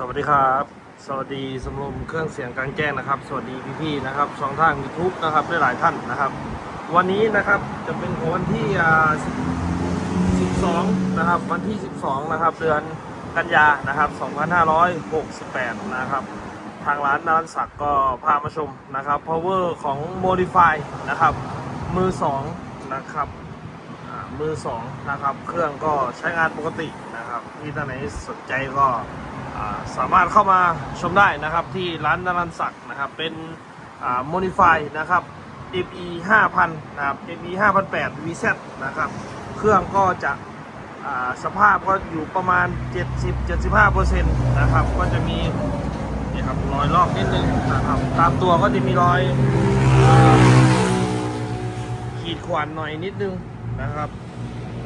สวัสดีครับ สวัสดีสมรมเครื่องเสียงกลางแจ้งนะครับ สวัสดีพี่ๆนะครับช่องทางยูทูบนะครับได้หลายท่านนะครับ วันนี้นะครับจะเป็นของวันที่12นะครับ วันที่ 12นะครับ เดือนกันยานะครับ 2568 นะครับ ทางร้านนรันศักก็พามาชมนะครับ power ของ modify นะครับ มือ 2 นะครับมือสองนะครับ เครื่องก็ใช้งานปกตินะครับที่ท่านไหนสนใจก็ สามารถเข้ามาชมได้นะครับที่ร้านนรันศักดิ์นะครับเป็นโมดิฟายนะครับ ME 5000นะครับ ME 5008 VZ นะครับเครื่องก็จะสภาพก็อยู่ประมาณ 70-75%นะครับก็จะมีนี่ครับรอยลอกนิดนึงนะครับตามตัวก็จะมีรอยอขีดขวานหน่อยนิดนึงนะครับ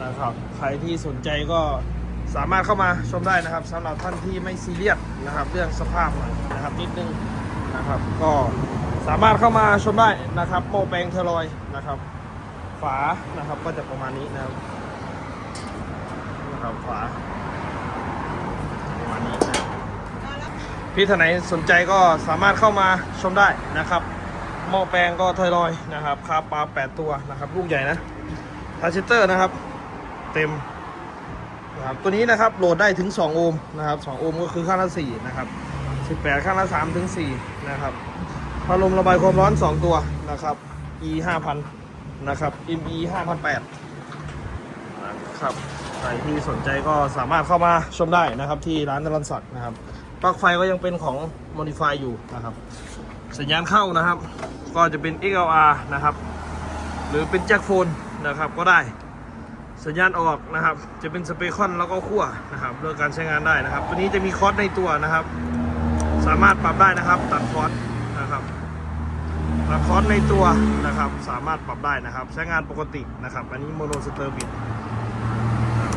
นะครับใครที่สนใจก็ สามารถเข้ามาชมได้นะครับสำหรับท่านที่ไม่ซีเรียสนะครับ เรื่องสภาพนะครับนิดนึงนะครับ ก็สามารถเข้ามาชมได้นะครับโมแปลงเทอรอยนะครับ ฝานะครับก็จะประมาณนี้นะครับนะครับฝาประมาณนี้นะพี่ท่านไหนสนใจก็สามารถเข้ามาชมได้นะครับหม้อแปลงก็ไทรอยนะครับคาปลา 8 ตัวนะครับ ลูกใหญ่นะทาชิเตอร์นะครับ เต็ม นะครับตัวนี้นะครับโหลดได้ถึง 2 โอห์มนะครับ 2 โอห์มก็คือข้างละ4นะครับ 18 ข้างละ3ถึง4นะครับพัดลมระบายความร้อน 2 ตัวนะครับ E 5,000นะครับ ME 5,800นะครับใครที่สนใจก็สามารถเข้ามาชมได้นะครับ ที่ร้านนรันศักดิ์นะครับปลั๊กไฟก็ยังเป็นของ Modify อยู่นะครับ สัญญาณเข้านะครับ ก็จะเป็น XLR นะครับ หรือเป็นแจ็คโฟนนะครับก็ได้ สัญญาณออกนะครับ จะเป็นสเปคอนแล้วก็ขั้วนะครับเรื่องการใช้งานได้นะครับ ตัวนี้จะมีคอร์สในตัวนะครับ สามารถปรับได้นะครับ ตัดคอร์สนะครับตัดคอร์สในตัวนะครับ สามารถปรับได้นะครับ ใช้งานปกตินะครับ อันนี้โมโนสเตอร์บิด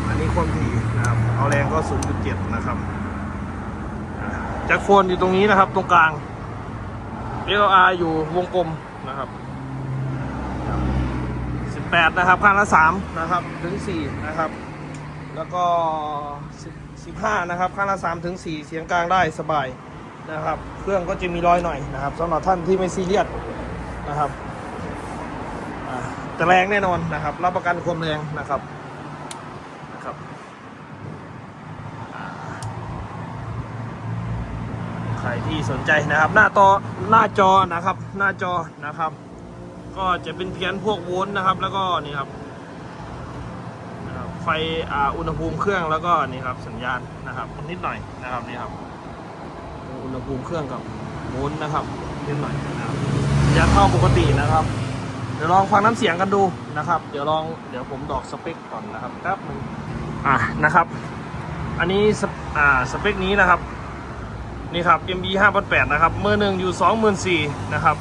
อันนี้ความถี่นะครับ เอาแรงก็ 0.7 นะครับอ่าแจ็คโฟนอยู่ตรงนี้นะครับ ตรงกลาง LR อยู่วงกลมนะครับ 8 นะครับข้างละ3นะครับถึง4นะครับ แล้วก็ 15 นะครับข้างละ3ถึง4เสียงกลางได้สบายนะครับ เครื่องก็จะมีรอยหน่อยนะครับสำหรับท่านที่ไม่ซีเรียสนะครับแต่แรงแน่นอนนะครับ รับประกันความแรงนะครับนะครับใครที่สนใจนะครับ หน้าต่อหน้าจอนะครับ หน้าจอนะครับ ก็จะเป็นเพี้ยนพวกโวลต์นะครับ แล้วก็นี่ครับไฟอ,อุณหภูมิเครื่องแล้วก็นี่ครับสัญญาณนะครับนิดหน่อยนะครับนี่ครับ อุณหภูมิเครื่องกับโวลต์นะครับนิดหน่อยนะครับสัญญาเข้าปกตินะครับ เดี๋ยวลองฟังน้ำเสียงกันดูนะครับ เดี๋ยวลองเดี๋ยวผมดอกสเปคก่อนนะครับแป๊บหนึงอะนะครับ อันนี้สเปอ่าสเปคนี้นะครับนี่ครับ MB 5,800นะครับมือหนึ่งอยู่ 24,000นะครับ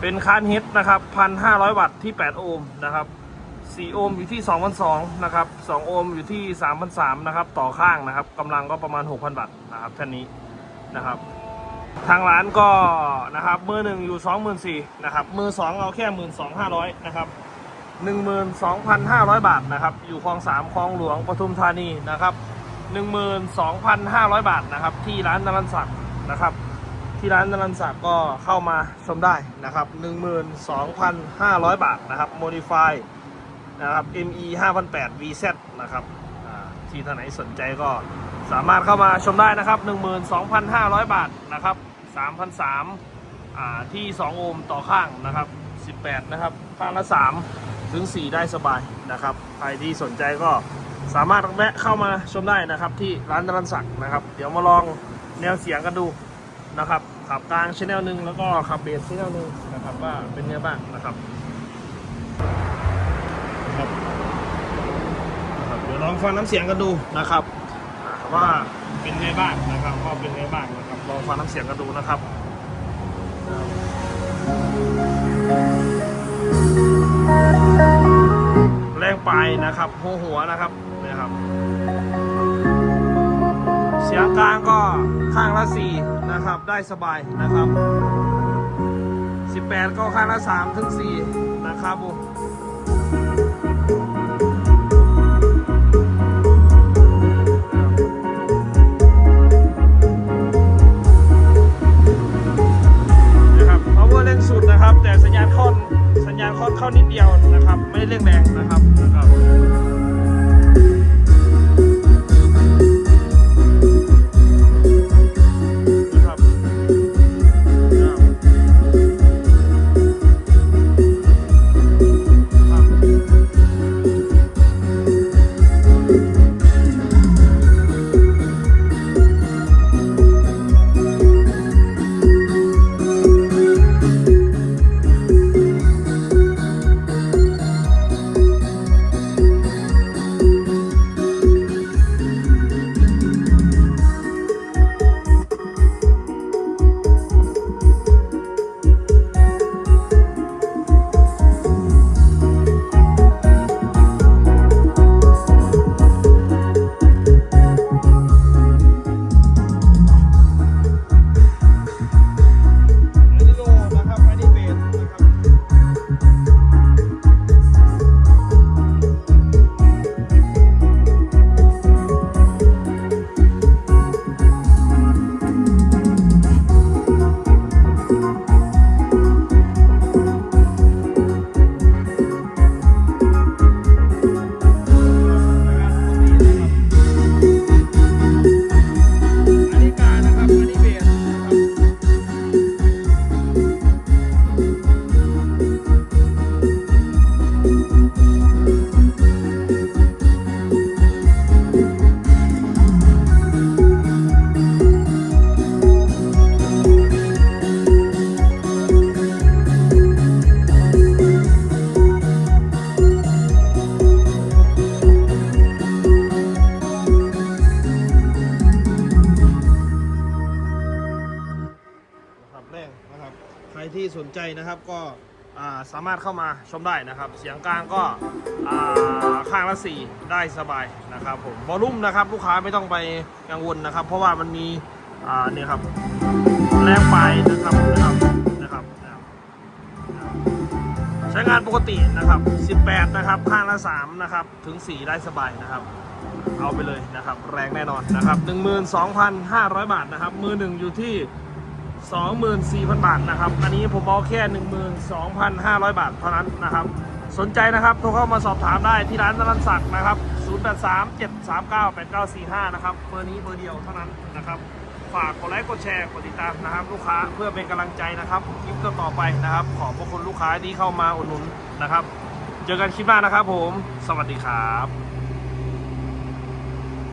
เป็นคานเฮดนะครับพันห้าร้อยวัตต์ที่8โอห์มนะครับ4โอห์มอยู่ที่2,200นะครับ2โอห์มอยู่ที่3,300นะครับต่อข้างนะครับกำลังก็ประมาณ6,000วัตต์นะครับท่านนี้นะครับ ทางร้านก็นะครับมือหนึ่งอยู่24,000นะครับมือสองเอาแค่12,500นะครับ12,500บาทนะครับอยู่คลองสามคลองหลวงปทุมธานีนะครับ12,500บาทนะครับที่ร้านนรันศักดิ์นะครับ ที่ร้านนรันศักดิ์ก็เข้ามาชมได้นะครับ 12,500 บาทนะครับ Modify นะครับ ME 5,800 VZ นะครับที่ท่านไหนสนใจก็สามารถเข้ามาชมได้นะครับ 12,500 บาทนะครับ3,300อ่าที่ 2 โอห์มต่อข้างนะครับ 18 นะครับ ข้างละ 3 ถึง 4 ได้สบายนะครับ ใครที่สนใจก็สามารถแวะเข้ามาชมได้นะครับ ที่ร้านนรันศักดิ์นะครับ เดี๋ยวมาลองแนวเสียงกันดู นะครับขับกลางชแนลหนึ่งแล้วก็ขับเบสชแนลหนึ่งนะครับว่าเป็นไงบ้างนะครับนะครับนะครับเดี๋ยวลองฟังน้ำเสียงกันดูนะครับ ว่าเป็นไงบ้างนะครับว่าเป็นไงบ้างนะครับลองฟังน้ำเสียงกันดูนะครับแรงไปนะครับหัวหัวนะครับ สียงกลางก็ข้างละ4นะครับ ได้สบายนะครับ 18 ก็ข้างละ3ถึง4นะครับผม ที่สนใจนะครับก็สามารถเข้ามาชมได้นะครับ เสียงกลางก็ข้างละสี่ได้สบายนะครับผมวอลุ่มนะครับลูกค้าไม่ต้องไปกังวลนะครับ เพราะว่ามันมีเนี่ยครับแรงไฟนะครับนะครับนะครับนะครับนะครับ ใช้งานปกตินะครับ 18 นะครับ ข้างละ3นะครับถึง 4 ได้สบายนะครับ เอาไปเลยนะครับ แรงแน่นอนนะครับ 12,500 บาทนะครับ มือหนึ่งอยู่ที่ 24,000 บาทนะครับ อันนี้ผมเอาแค่ 12,500 บาทเท่านั้นนะครับ สนใจนะครับ โทรเข้ามาสอบถามได้ที่ร้านนรันศักดิ์นะครับ 0837398945 นะครับ เบอร์นี้เบอร์เดียวเท่านั้นนะครับ ฝากกดไลค์ กดแชร์ กดติดตามนะครับ ลูกค้าเพื่อเป็นกำลังใจนะครับคลิปต่อไปนะครับ ขอบพระคุณลูกค้าที่เข้ามาอุดหนุนนะครับ เจอกันคลิปหน้านะครับผม สวัสดีครับ